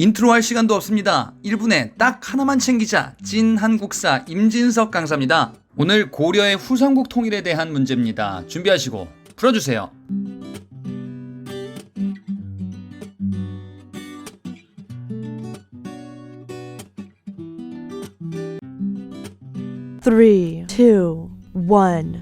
인트로 할 시간도 없습니다. 1분에 딱 하나만 챙기자. 찐 한국사 임진석 강사입니다. 오늘 고려의 후삼국 통일에 대한 문제입니다. 준비하시고 풀어주세요. three, two, one.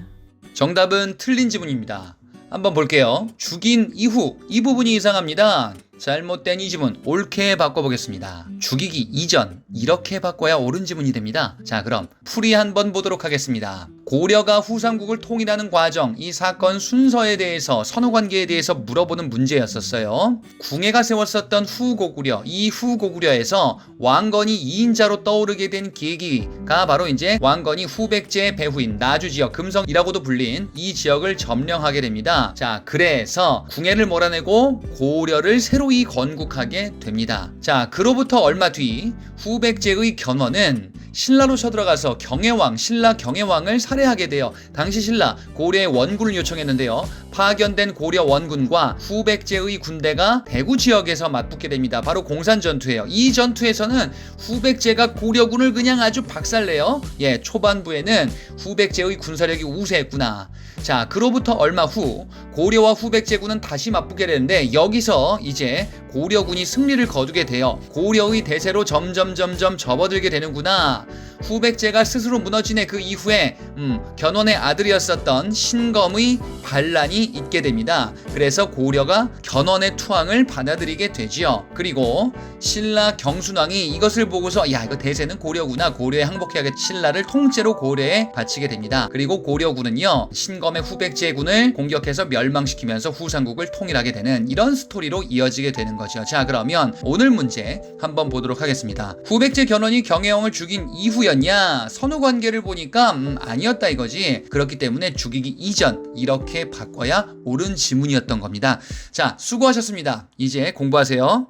정답은 틀린 지문입니다. 한번 볼게요. 죽인 이후 이 부분이 이상합니다. 잘못된 이 지문 옳게 바꿔보겠습니다. 죽이기 이전 이렇게 바꿔야 옳은 지문이 됩니다. 자 그럼 풀이 한번 보도록 하겠습니다. 고려가 후삼국을 통일하는 과정 이 사건 순서에 대해서 선후 관계에 대해서 물어보는 문제였었어요. 궁예가 세웠었던 후고구려 이 후고구려에서 왕건이 2인자로 떠오르게 된 계기가 바로 이제 왕건이 후백제의 배후인 나주 지역 금성이라고도 불린 이 지역을 점령하게 됩니다. 자 그래서 궁예를 몰아내고 고려를 새로이 건국하게 됩니다. 자 그로부터 얼마 뒤 후백제의 견원은 신라로 쳐들어가서 경혜왕, 신라 경혜왕을 살 해하게 되어 당시 신라 고려의 원군을 요청했는데요. 파견된 고려 원군과 후백제의 군대가 대구 지역에서 맞붙게 됩니다. 바로 공산 전투예요. 이 전투에서는 후백제가 고려군을 그냥 아주 박살내요. 예, 초반부에는 후백제의 군사력이 우세했구나. 자, 그로부터 얼마 후 고려와 후백제군은 다시 맞붙게 되는데 여기서 이제 고려군이 승리를 거두게 되어 고려의 대세로 점점 점점 접어들게 되는구나. 후백제가 스스로 무너진 그 이후에 음, 견훤의 아들이었었던 신검의 반란이 있게 됩니다. 그래서 고려가 견훤의 투항을 받아들이게 되지요. 그리고 신라 경순왕이 이것을 보고서 야 이거 대세는 고려구나 고려에 항복해야겠 신라를 통째로 고려에 바치게 됩니다. 그리고 고려군은요 신검의 후백제군을 공격해서 멸망시키면서 후삼국을 통일하게 되는 이런 스토리로 이어지게 되는 거죠. 자 그러면 오늘 문제 한번 보도록 하겠습니다. 후백제 견훤이 경혜왕을 죽인 이후 였냐? 선후 관계를 보니까 음, 아니었다 이거지. 그렇기 때문에 죽이기 이전 이렇게 바꿔야 옳은 지문이었던 겁니다. 자 수고하셨습니다. 이제 공부하세요.